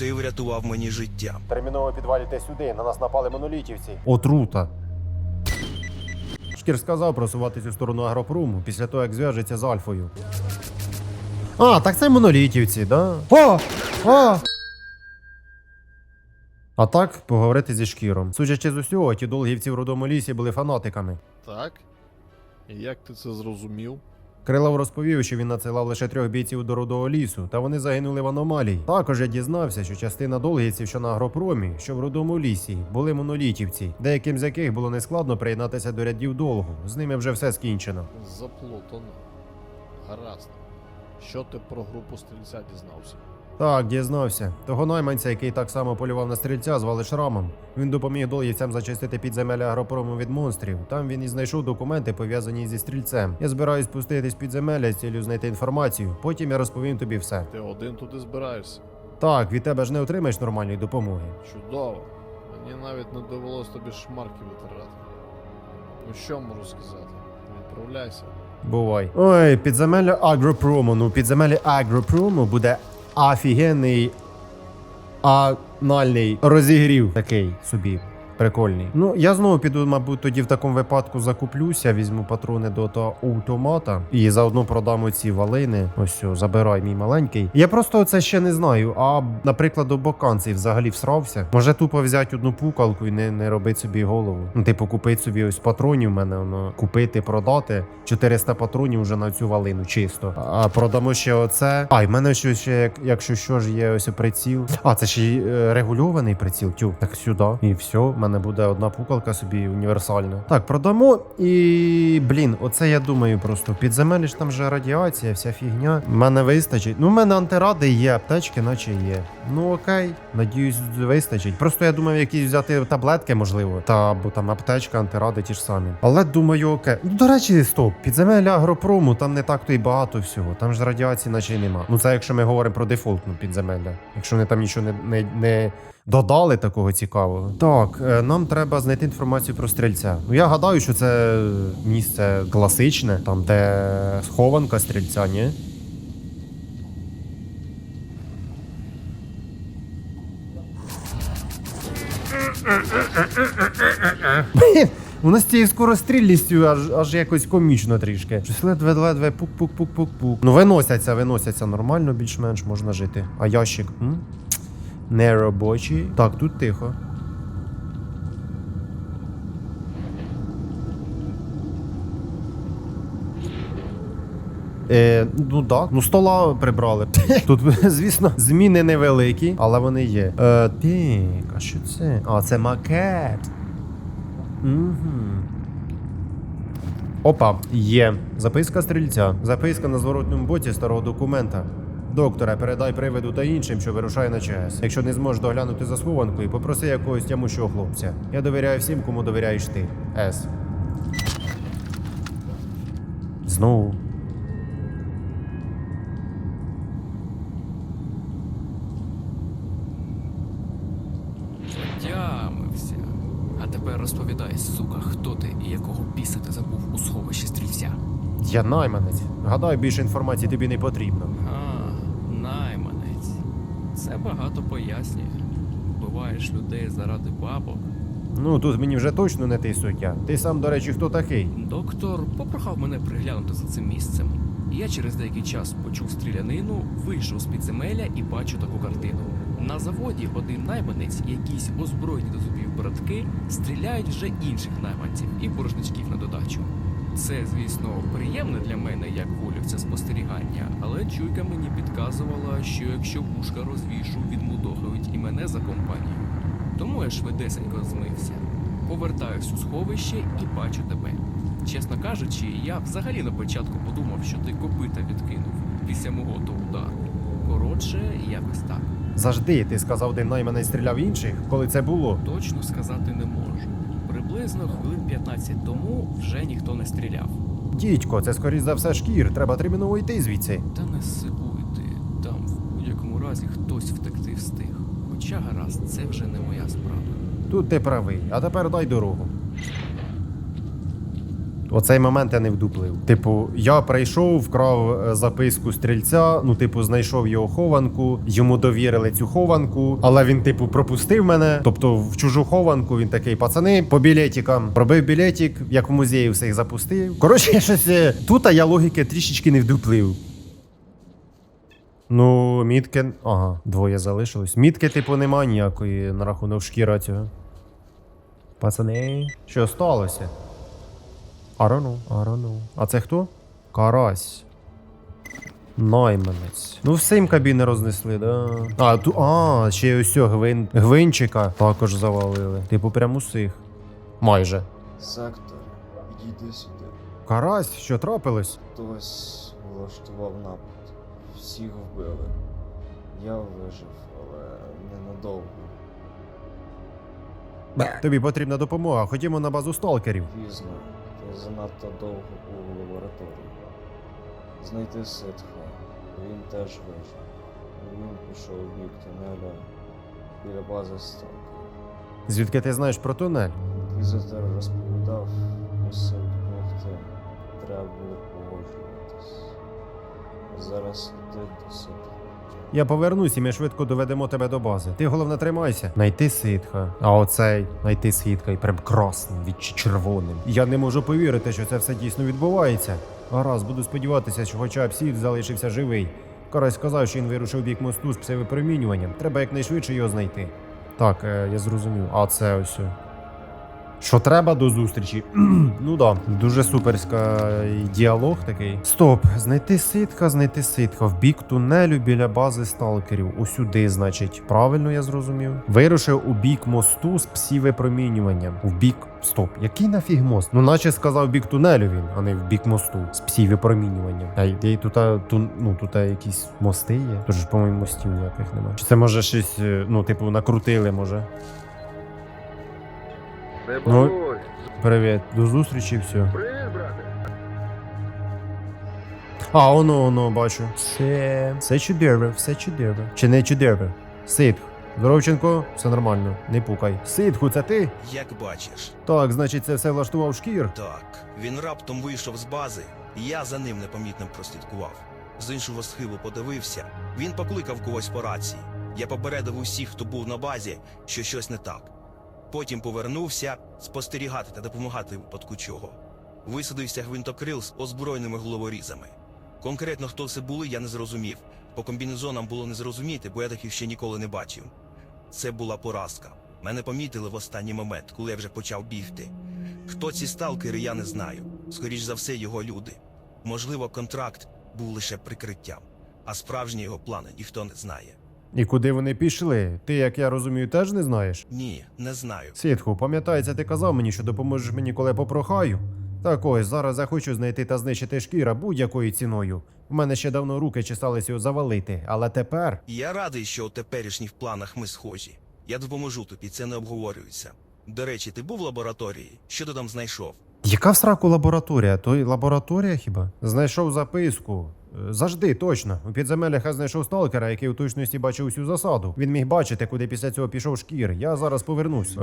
Ти врятував мені життя. Терміново підвалюйте сюди, на нас напали монолітівці. Отрута. Шкір сказав просуватись у сторону агропруму після того, як зв'яжеться з Альфою. А, так це монолітівці, да? О! О! А так, поговорити зі шкіром. Судячи з усього, ті долгівці в рудому лісі були фанатиками. Так? І як ти це зрозумів? Крилов розповів, що він надсилав лише трьох бійців до рудого лісу, та вони загинули в аномалії. Також я дізнався, що частина долгівців, що на агропромі, що в рудому лісі, були монолітівці, деяким з яких було нескладно приєднатися до рядів долгу. З ними вже все скінчено. Заплутано. Гаразд. Що ти про групу стрільця дізнався? Так, дізнався. Того найманця, який так само полював на стрільця, звали Шрамом. Він допоміг долгівцям зачистити підземелля агропрому від монстрів. Там він і знайшов документи, пов'язані зі стрільцем. Я збираюсь спуститись в підземелля з цілею знайти інформацію. Потім я розповім тобі все. Ти один туди збираєшся? Так, від тебе ж не отримаєш нормальної допомоги. Чудово. Мені навіть не довелось тобі шмарки витирати. Ну що можу сказати? Відправляйся. Бувай. Ой, підземелля агропрому. Ну, підземелля агропрому буде офігенний анальний розігрів такий собі. Прикольний. Ну, я знову піду, мабуть, тоді в такому випадку закуплюся, візьму патрони до того автомата і заодно продам оці валини. Ось все, забирай мій маленький. Я просто це ще не знаю. А, наприклад, до боканців взагалі всрався. Може тупо взяти одну пукалку і не, не робити собі голову. Ну, типу, купити собі ось патронів в мене, воно купити, продати. 400 патронів вже на цю валину, чисто. А продамо ще оце. А, і в мене ще, ще як, якщо що ж є ось приціл. А, це ще й е, регульований приціл. Тю, так сюди. І все, мене буде одна пукалка собі універсальна. Так, продамо. І блін, оце я думаю просто. Підземелі ж там же радіація, вся фігня. Мене вистачить. Ну, в мене антиради є, аптечки, наче є. Ну окей, надіюсь, вистачить. Просто я думав, якісь взяти таблетки, можливо. Та або там аптечка, антиради ті ж самі. Але думаю, окей. Ну, до речі, стоп, підземелля агропрому, там не так то й багато всього. Там ж радіації, наче й нема. Ну це якщо ми говоримо про дефолтну підземелля. Якщо вони там нічого не, не, не додали такого цікавого. Так, е, нам треба знайти інформацію про стрільця. Ну я гадаю, що це місце класичне, там де схованка стрільця, ні? У нас цією скорострільністю аж, аж якось комічно трішки. Щось ледве-ледве пук-пук-пук-пук-пук. Ну виносяться, виносяться нормально, більш-менш можна жити. А ящик? М? Не робочий. Так, тут тихо. Е, ну так, ну стола прибрали. Тут, звісно, зміни невеликі, але вони є. Е, так, а що це? А, це макет. Угу. Опа, є. Записка стрільця. Записка на зворотному боці старого документа. Докторе, передай привиду та іншим, що вирушає на ЧАЕС. Якщо не зможеш доглянути за схованкою, попроси якогось тямущого хлопця. Я довіряю всім, кому довіряєш ти. С. Знову. А тепер розповідай, сука, хто ти і якого біса ти забув у сховищі стрільця. Я найманець. Гадаю, більше інформації тобі не потрібно. А, багато пояснює. Вбиваєш людей заради бабок. Ну тут мені вже точно не ти суддя. Ти сам, до речі, хто такий? Доктор попрохав мене приглянути за цим місцем. Я через деякий час почув стрілянину, вийшов з підземелля і бачу таку картину. На заводі один найманець, якісь озброєні до зубів братки, стріляють вже інших найманців і боржничків на додачу. Це, звісно, приємне для мене як волівця спостерігання, але чуйка мені підказувала, що якщо вушка розвішу, відмудохають і мене за компанію. Тому я швидесенько змився. Повертаюсь у сховище і бачу тебе. Чесно кажучи, я взагалі на початку подумав, що ти копита відкинув після мого то удару. Коротше, якось так. Завжди ти сказав, де найманець стріляв інших, коли це було. Точно сказати не можу. Приблизно хвилин 15 тому вже ніхто не стріляв. Дідько, це скоріш за все шкір, треба терміново йти звідси. Та не сикуйте, там в будь-якому разі хтось втекти встиг. Хоча гаразд, це вже не моя справа. Тут ти правий, а тепер дай дорогу. Оцей момент я не вдуплив. Типу, я прийшов, вкрав е, записку стрільця, ну, типу, знайшов його хованку, йому довірили цю хованку, але він, типу, пропустив мене. Тобто, в чужу хованку він такий, пацани, по білетикам. Пробив білетик, як в музеї всіх запустив. Коротше, я щось е, тут я логіки трішечки не вдуплив. Ну, мітки. Ага, двоє залишилось. Мітки, типу, нема ніякої на рахунок шкіра цього. Пацани, що сталося? I don't know, I don't know. А це хто? Карась. Найманець. Ну, все їм кабіни рознесли, да. А, ту, а, ще й ось цього гвин, гвинчика також завалили. Типу, прям усіх. Майже. Сектор, підійди сюди. Карась, що трапилось? Хтось влаштував напад. Всіх вбили. Я вижив, але ненадовго. Тобі потрібна допомога. Ходімо на базу сталкерів. Пізно. Занадто довго у лабораторії. Знайти ситха. Він теж вижив. Він пішов в бік тунеля біля бази сталкерів. Звідки ти знаєш про тунель? Інквізитор розповідав, мусив допомогти. Треба було погоджуватись. Зараз йди до ситха. Я повернусь і ми швидко доведемо тебе до бази. Ти головне тримайся. Найти ситха. А оцей найти ситха і прям красним, від червоним. Я не можу повірити, що це все дійсно відбувається. Гаразд, буду сподіватися, що хоча б сід залишився живий. Карась сказав, що він вирушив бік мосту з псевипромінюванням. Треба якнайшвидше його знайти. Так, е, я зрозумів. А це ось. Що треба до зустрічі? ну да, дуже суперська е, діалог такий. Стоп, знайти ситка, знайти ситка в бік тунелю біля бази сталкерів. Усюди, значить, правильно я зрозумів. Вирушив у бік мосту з псівипромінюванням. В бік. Стоп, який нафіг мост? Ну, наче сказав бік тунелю він, а не в бік мосту з псівипромінюванням. А й тут, ту, ну, тут якісь мости є. Тож, по-моєму, мостів ніяких немає. Чи це може щось, е, ну, типу, накрутили, може? Не Ну. Привіт, до зустрічі, все. Привіт, брате. А, оно, оно, бачу. Все, все чудово, все чудово. Чи не чудово? Ситх. Здоровченко, все нормально, не пукай. Ситху, це ти? Як бачиш, Так, значить, це все влаштував шкір. так, він раптом вийшов з бази, і я за ним непомітно прослідкував. З іншого схилу подивився, він покликав когось по рації. Я попередив усіх, хто був на базі, що щось не так. Потім повернувся спостерігати та допомагати в випадку чого. Висадився гвинтокрил з озброєними головорізами. Конкретно хто це були, я не зрозумів. По комбінезонам було не зрозуміти, бо я таких ще ніколи не бачив. Це була поразка. Мене помітили в останній момент, коли я вже почав бігти. Хто ці сталкери, я не знаю. Скоріш за все, його люди. Можливо, контракт був лише прикриттям, а справжні його плани ніхто не знає. І куди вони пішли? Ти, як я розумію, теж не знаєш? Ні, не знаю. Ситху, пам'ятається, ти казав мені, що допоможеш мені, коли попрохаю. Так ось, зараз я хочу знайти та знищити шкіра будь-якою ціною. У мене ще давно руки чесалися його завалити, але тепер. Я радий, що у теперішніх планах ми схожі. Я допоможу тобі, це не обговорюється. До речі, ти був в лабораторії? Що ти там знайшов? Яка в сраку лабораторія? То й лабораторія хіба? Знайшов записку. Е, Завжди, точно. У підземеллях я знайшов сталкера, який у точності бачив усю засаду. Він міг бачити, куди після цього пішов шкір. Я зараз повернусь.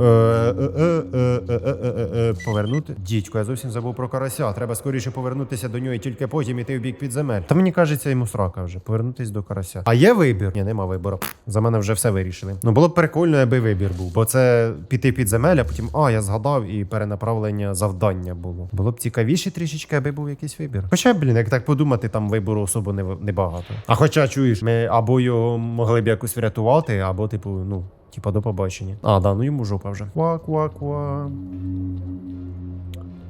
Повернути? Дідько, я зовсім забув про карася. Треба скоріше повернутися до нього і тільки потім іти в бік підземель. Та мені кажеться, йому срака вже. Повернутись до карася. А є вибір? Ні, нема вибору. За мене вже все вирішили. Ну було б прикольно, аби вибір був. Бо це піти під земель, а потім, а, я згадав, і перенаправлення завдання було. Було б цікавіше трішечки, аби був якийсь вибір. Хоча, блін, як так подумати, там вибору особо не, небагато. А хоча чуєш, ми або його могли б якось врятувати, або, типу, ну. Типа до побачення. А, да, ну йому жопа вже. Ква-ква-ква.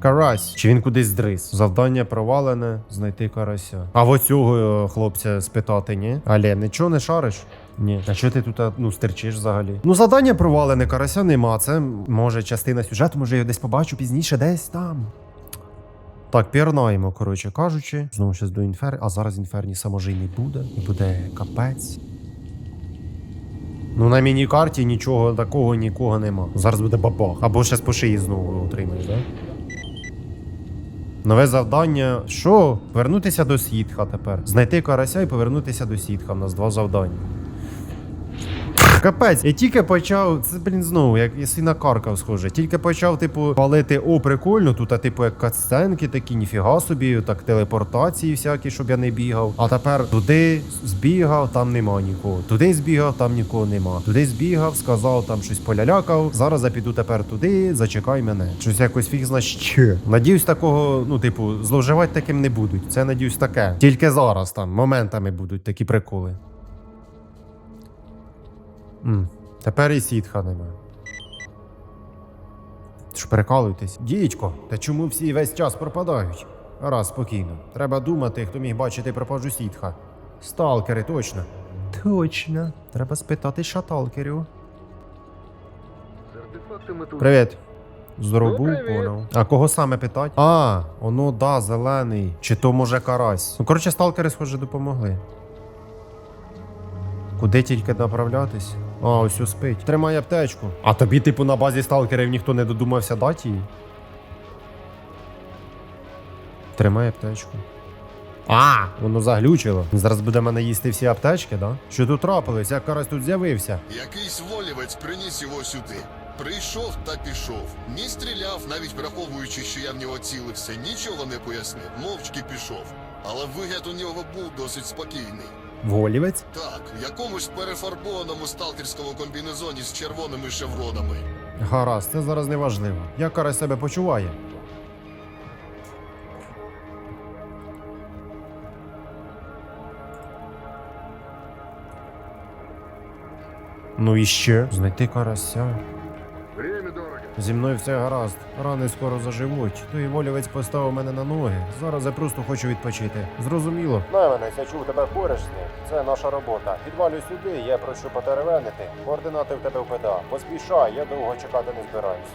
Карась. Чи він кудись здрис? Завдання провалене, знайти карася. А в оцього е, хлопця спитати, ні? Але нічого не шариш? Ні. А що ти тут ну, стерчиш взагалі? Ну, завдання провалене, карася нема. Це може частина сюжету, може я десь побачу пізніше, десь там. Так, пірнаємо, коротше кажучи. Знову щось до інфер, а зараз інферні саможий не буде. І буде капець. Ну, на міні-карті нічого такого нікого нема. Зараз буде бабах. Або щас по шиї знову отримаєш, да? Нове завдання. Що? Повернутися до Сітха тепер. Знайти карася і повернутися до Сітха. У нас два завдання. Капець, я тільки почав. Це, блін, знову, як якщо накаркав, схоже. Тільки почав, типу, палити, о, прикольно, тут, а типу, як катсценки такі, ніфіга собі, так телепортації всякі, щоб я не бігав. А тепер туди збігав, там нема нікого. Туди збігав, там нікого нема. Туди збігав, сказав, там щось полялякав. Зараз я піду тепер туди, зачекай мене. Щось якось фіг зна. Надіюсь, такого, ну, типу, зловживати таким не будуть. Це надіюсь таке. Тільки зараз там моментами будуть такі приколи. М, Тепер і сітха немає. Ж перекалуйтесь. Дідько, та чому всі весь час пропадають? Раз, спокійно. Треба думати, хто міг бачити пропажу сітха. Сталкери, точно. Точно. Треба спитати шаталкерів. Привіт. Здорово, був, понял. А кого саме питать? А, оно да, зелений. Чи то може карась. Ну, коротше, сталкери, схоже, допомогли. Куди тільки направлятись? А, ось спить. Тримай аптечку. А тобі, типу, на базі сталкерів ніхто не додумався дати її? Тримай аптечку. А, воно заглючило. Зараз буде мене їсти всі аптечки, да? Що тут трапилось? Як карась тут з'явився? Якийсь волівець приніс його сюди. Прийшов та пішов. Ні стріляв, навіть враховуючи, що я в нього цілився, нічого не пояснив, мовчки пішов. Але вигляд у нього був досить спокійний. Волівець? Так, в якомусь перефарбованому сталкерському комбінезоні з червоними шевронами. Гаразд, це зараз не важливо. Як карась себе почуває? Ну і ще знайти карася. Зі мною все гаразд. Рани скоро заживуть. Той волівець поставив мене на ноги. Зараз я просто хочу відпочити. Зрозуміло. Найменець, я чув тебе пориш. Це наша робота. Підвалю сюди, я прошу потеревенити. Координати в тебе в ПДА. Поспішай, я довго чекати не збираюсь.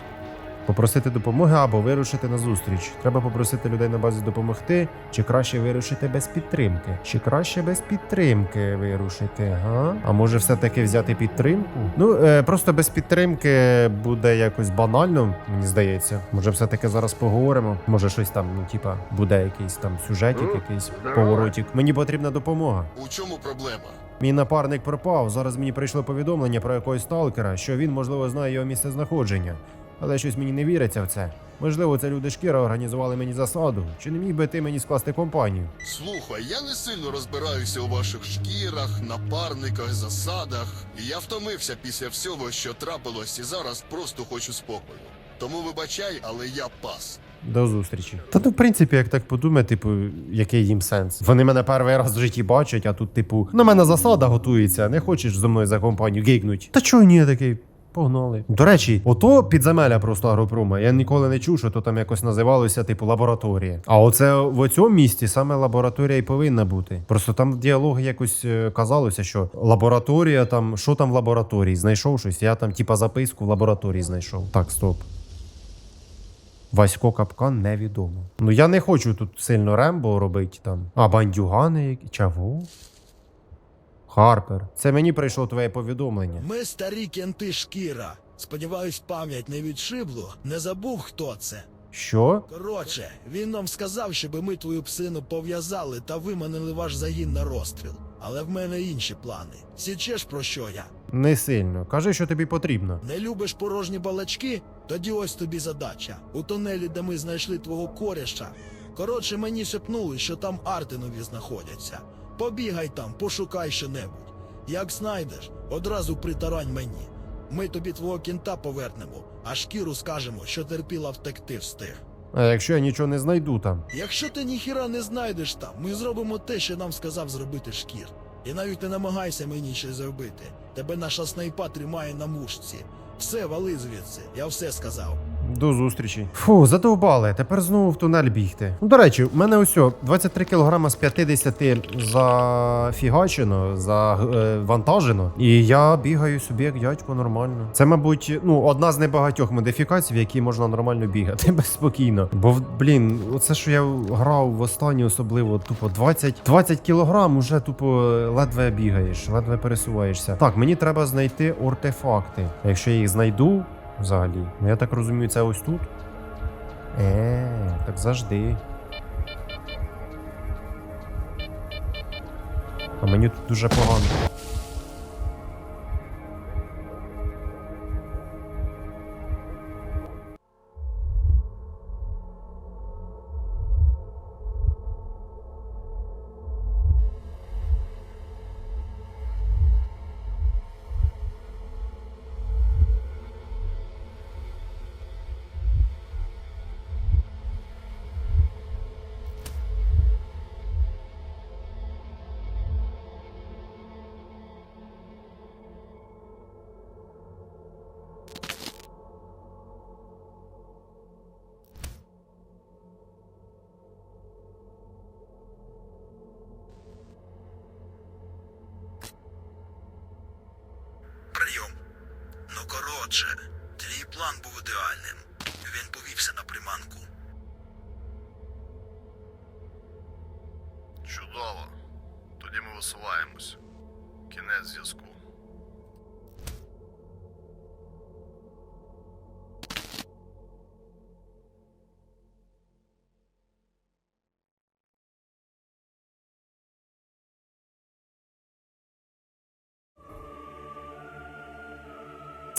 Попросити допомоги або вирушити на зустріч. Треба попросити людей на базі допомогти, чи краще вирушити без підтримки? Чи краще без підтримки вирушити? Га? А може все-таки взяти підтримку? Ну е, просто без підтримки буде якось банально, мені здається. Може, все-таки зараз поговоримо. Може, щось там, ну типа, буде якийсь там сюжетик, якийсь поворотик. Мені потрібна допомога. У чому проблема? Мій напарник пропав. Зараз мені прийшло повідомлення про якогось сталкера, що він, можливо, знає його місце знаходження. Але щось мені не віриться в це. Можливо, це люди шкіра організували мені засаду. Чи не міг би ти мені скласти компанію? Слухай, я не сильно розбираюся у ваших шкірах, напарниках, засадах. І я втомився після всього, що трапилось, і зараз просто хочу спокою. Тому вибачай, але я пас. До зустрічі. Та ну, в принципі, як так подумати, типу, який їм сенс? Вони мене перший раз в житті бачать, а тут, типу, на мене засада готується, не хочеш зі мною за компанію гейкнуть. Та чого ні, я такий. Погнали. До речі, ото підземелля просто агропрома. Я ніколи не чув, що то там якось називалося, типу, лабораторія. А оце в цьому місті саме лабораторія і повинна бути. Просто там в діалоги якось е, казалося, що лабораторія там, що там в лабораторії? Знайшов щось. Я там, типа, записку в лабораторії знайшов. Так, стоп. Васько капкан невідомо. Ну я не хочу тут сильно рембо робити там. А бандюгани які. Чого? Харпер, це мені прийшло твоє повідомлення. Ми старі кенти шкіра. Сподіваюсь, пам'ять не відшибло. Не забув, хто це. Що? Коротше, він нам сказав, щоб ми твою псину пов'язали та виманили ваш загін на розстріл. Але в мене інші плани. Січеш про що я? Не сильно. Кажи, що тобі потрібно. Не любиш порожні балачки? Тоді ось тобі задача. У тунелі, де ми знайшли твого коріша. Коротше, мені шепнули, що там Артинові знаходяться. Побігай там, пошукай що-небудь. Як знайдеш, одразу притарань мені. Ми тобі твого кінта повернемо, а шкіру скажемо, що терпіла втекти встиг. А якщо я нічого не знайду там? Якщо ти ніхіра не знайдеш там, ми зробимо те, що нам сказав зробити шкір. І навіть не намагайся мені щось зробити. Тебе наша снайпа тримає на мушці. Все, вали звідси, я все сказав. До зустрічі. Фу, задовбали. Тепер знову в тунель бігти. Ну, до речі, в мене ось 23 кг з 50 зафігачено, завантажено. І я бігаю собі як дядько нормально. Це, мабуть, ну, одна з небагатьох модифікацій, в якій можна нормально бігати безспокійно. Бо, блін, оце, що я грав в останній особливо, тупо 20, 20 кг уже тупо ледве бігаєш, ледве пересуваєшся. Так, мені треба знайти артефакти. Якщо я їх знайду, взагалі. Ну я так розумію, це ось тут. Е, так завжди. А мені тут дуже погано. Отже, твій план був ідеальним. Він повівся на приманку.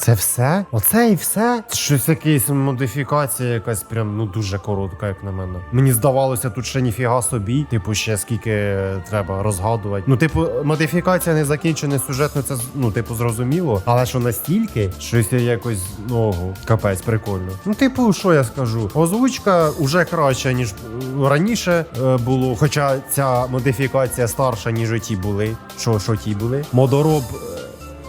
Це все? Оце і все? Щось якась модифікація, якась прям ну дуже коротка, як на мене. Мені здавалося, тут ще ніфіга собі. Типу, ще скільки треба розгадувати. Ну, типу, модифікація не закінчена сюжетно, це ну, типу, зрозуміло. Але що настільки, щось якось ногу. Капець, прикольно. Ну, типу, що я скажу? Озвучка вже краща, ніж е, раніше е, було. Хоча ця модифікація старша, ніж ті були. Що, що ті були? Модороб.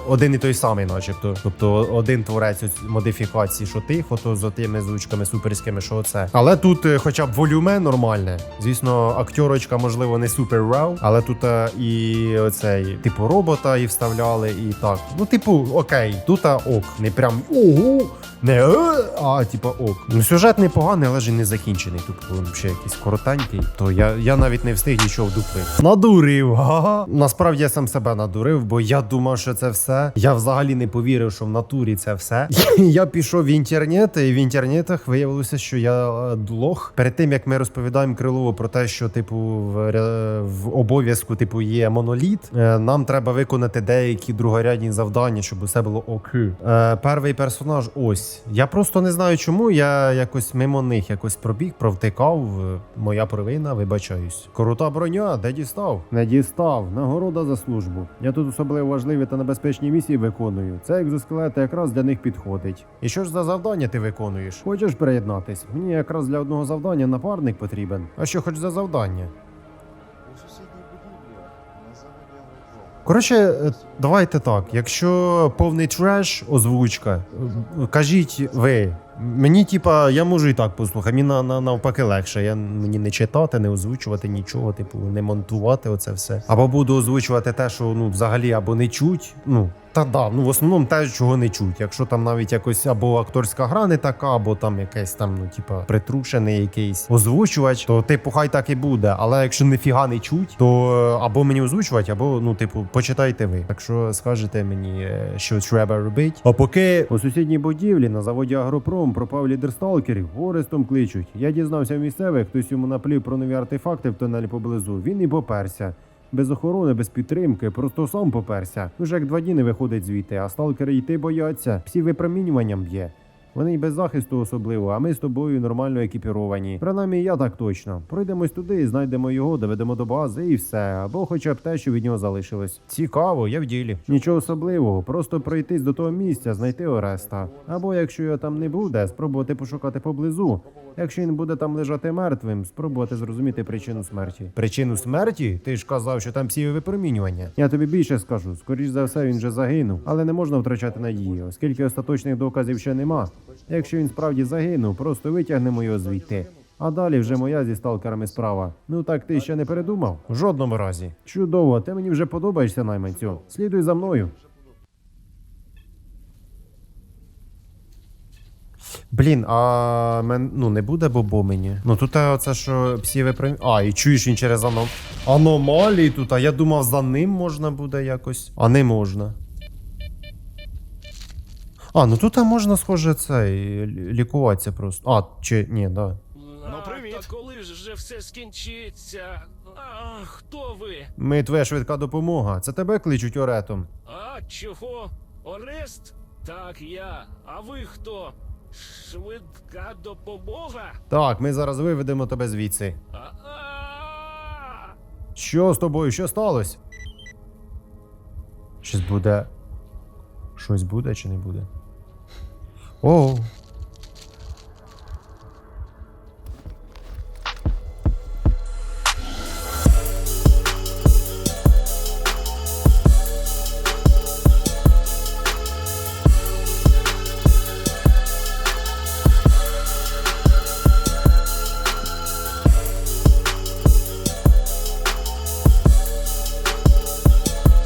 Е, один і той самий, начебто. Тобто один творець модифікації, що ти, фото з тими звучками суперськими, що це. Але тут е, хоча б волюме нормальне. Звісно, актерочка, можливо, не супер вау, але тут е, і оцей, типу, робота і вставляли, і так. Ну, типу, окей, тут а, ок. Не прям ого, не е, а типу ок. Ну, сюжет непоганий, але ж і не закінчений. Тут він ще якийсь коротенький. То я, я навіть не встиг нічого вдупити. Надурив, ага. Насправді я сам себе надурив, бо я думав, що це все. Я взагалі не повірив, що в натурі це все. я пішов в інтернет, і в інтернетах виявилося, що я е, лох. Перед тим як ми розповідаємо Крилову про те, що типу в, в обов'язку типу є моноліт. е, Нам треба виконати деякі другорядні завдання, щоб усе було ок. Е, перший персонаж, ось. Я просто не знаю, чому я якось мимо них якось пробіг, провтикав. Моя провина, вибачаюсь. Крута броня, де дістав? Не дістав. Нагорода за службу. Я тут особливо важливі та небезпечні місії виконую. Це екзоскелет якраз для них підходить. І що ж за завдання ти виконуєш? Хочеш приєднатись? Мені якраз для одного завдання напарник потрібен. А що хоч за завдання? Коротше, е, давайте так. Якщо повний треш, озвучка, е, кажіть ви. Мені, типа, я можу і так послухати. Мені на, на, навпаки легше. Я мені не читати, не озвучувати нічого, типу, не монтувати оце все. Або буду озвучувати те, що ну взагалі або не чуть. Ну та да, ну в основному те, чого не чуть. Якщо там навіть якось або акторська гра не така, або там якийсь там, ну типа, притрушений якийсь озвучувач, то типу хай так і буде. Але якщо ніфіга не чуть, то е, або мені озвучувати, або ну, типу, почитайте ви. Так що скажете мені, е, що треба робити. А поки у сусідній будівлі на заводі Агропром пропав лідер сталкерів, Орестом кличуть. Я дізнався місцевих, хтось йому наплів про нові артефакти в тунелі поблизу. Він і поперся. Без охорони, без підтримки, просто сам поперся. Уже як два дні не виходить звідти, а сталкери йти бояться. Всі випромінюванням б'є. Вони й без захисту особливо, а ми з тобою нормально екіпіровані. Принаймні, я так точно. Пройдемось туди, знайдемо його, доведемо до бази і все. Або хоча б те, що від нього залишилось. Цікаво, я в ділі. Нічого особливого, просто пройтись до того місця, знайти Ореста. Або якщо його там не буде, спробувати пошукати поблизу. Якщо він буде там лежати мертвим, спробувати зрозуміти причину смерті. Причину смерті? Ти ж казав, що там всі випромінювання. Я тобі більше скажу. Скоріш за все, він вже загинув, але не можна втрачати надії, оскільки остаточних доказів ще нема. Якщо він справді загинув, просто витягнемо його звідти. А далі вже моя зі сталкерами справа. Ну так ти ще не передумав? В жодному разі. Чудово, ти мені вже подобаєшся, найманцю. Слідуй за мною. Блін, а мен, ну не буде бобо мені. Ну тут е, оце що всі випрям... А, і чуєш він через аном... аномалії тут, а я думав, за ним можна буде якось. А не можна. А, ну тут а можна, схоже, це лікуватися просто. А, чи ні, да. Ну, привіт. Та коли ж вже все скінчиться? А, хто ви? Ми твоя швидка допомога. Це тебе кличуть оретом. А, чого? Орест? Так, я. А ви хто? Швидка допомога? Так, ми зараз виведемо тебе звідси. Що з тобою? Що сталося? Щось буде. Щось буде чи не буде? О,